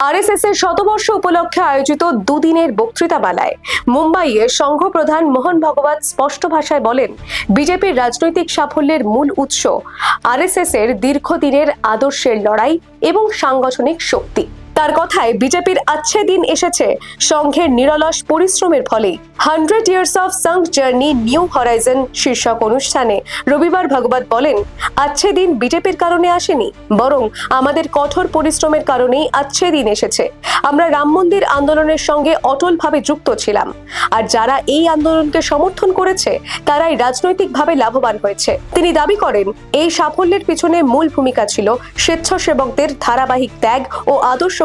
RSS এর শতবর্ষ উপলক্ষে আয়োজিত দুদিনের বক্তৃতা বক্তৃতামালায় মুম্বাইয়ে সংঘ প্রধান মোহন ভগবত স্পষ্ট ভাষায় বলেন, বিজেপির রাজনৈতিক সাফল্যের মূল উৎস আরএসএস এর দীর্ঘদিনের আদর্শের লড়াই এবং সাংগঠনিক শক্তি। তার কথায় বিজেপির আচ্ছে দিন এসেছে। সংঘের নিরলস পরিশ্রমের ফলে। Hundred years of Sangh journey new horizon শীর্ষক অনুষ্ঠানে রবিবার ভগবত বলেন, আচ্ছে দিন বিজেপির কারণে আসেনি, বরং আমাদের কঠোর পরিশ্রমের কারণেই আচ্ছে দিন এসেছে। আমরা রাম মন্দির আন্দোলনের সঙ্গে অটলভাবে যুক্ত ছিলাম। আর যারা এই আন্দোলনকে সমর্থন করেছে, তারাই রাজনৈতিকভাবে লাভবান হয়েছে। তিনি দাবি করেন, এই সাফল্যের পিছনে মূল ভূমিকা ছিল স্বেচ্ছাসেবকদের ধারাবাহিক ত্যাগ ও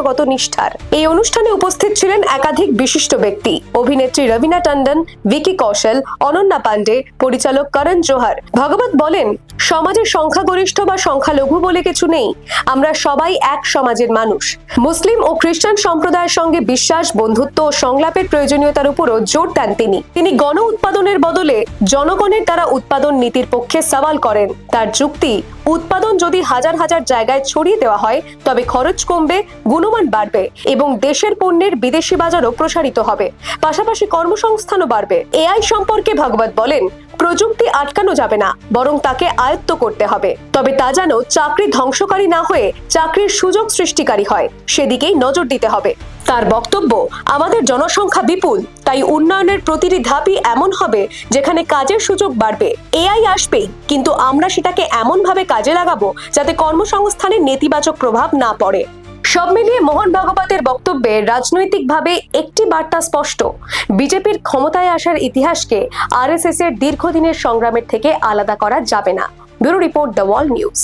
আদর্শগত নিষ্ঠার। এই অনুষ্ঠানে উপস্থিত ছিলেন একাধিক বিশিষ্ট ব্যক্তি। অভিনেত্রী রবিনা টন্ডন ভিকি কৌশল, অনন্যা পান্ডে পরিচালক করণ জোহার। ভগবত বলেন সমাজের সংখ্যাগরিষ্ঠ বা সংখ্যালঘু বলে কিছু নেই। আমরা সবাই এক সমাজের মানুষ। মুসলিম ও খ্রিস্টান সম্প্রদায়ের সঙ্গে বিশ্বাস, বন্ধুত্ব ও সংলাপের প্রয়োজনীয়তার উপরও জোর দেন তিনি। তিনি গণ উৎপাদনের বদলে জনগণের দ্বারা উৎপাদন নীতির পক্ষে সওয়াল করেন। তার যুক্তি, উৎপাদন যদি হাজার হাজার জায়গায় ছড়িয়ে দেওয়া হয়, তবে খরচ কমবে, গুণমান বাড়বে এবং দেশের পণ্যের বিদেশি বাজারও প্রসারিত হবে। পাশাপাশি কর্মসংস্থানও বাড়বে। এআই সম্পর্কে ভাগবত বলেন, প্রযুক্তি আটকানো যাবে না, বরং তাকে আয়ত্ত করতে হবে। তবে তা যেন চাকরি ধ্বংসকারী না হয়ে চাকরির সুযোগ সৃষ্টিকারী হয়, সেদিকেই নজর দিতে হবে। তার বক্তব্য, আমাদের জনসংখ্যা বিপুল, তাই উন্নয়নের প্রতিটি ধাপই এমন হবে যেখানে কাজের সুযোগ বাড়বে। এআই আসবেই কিন্তু আমরা সেটাকে এমনভাবে কাজে লাগাবো যাতে কর্মসংস্থানের নেতিবাচক প্রভাব না পড়ে। সব মিলিয়ে মোহন ভাগবতের বক্তব্যে রাজনৈতিকভাবে একটি বার্তা স্পষ্ট। বিজেপির ক্ষমতায় আসার ইতিহাসকে আরএসএস এর দীর্ঘদিনের সংগ্রামের থেকে আলাদা করা যাবে না। Bureau report the world news.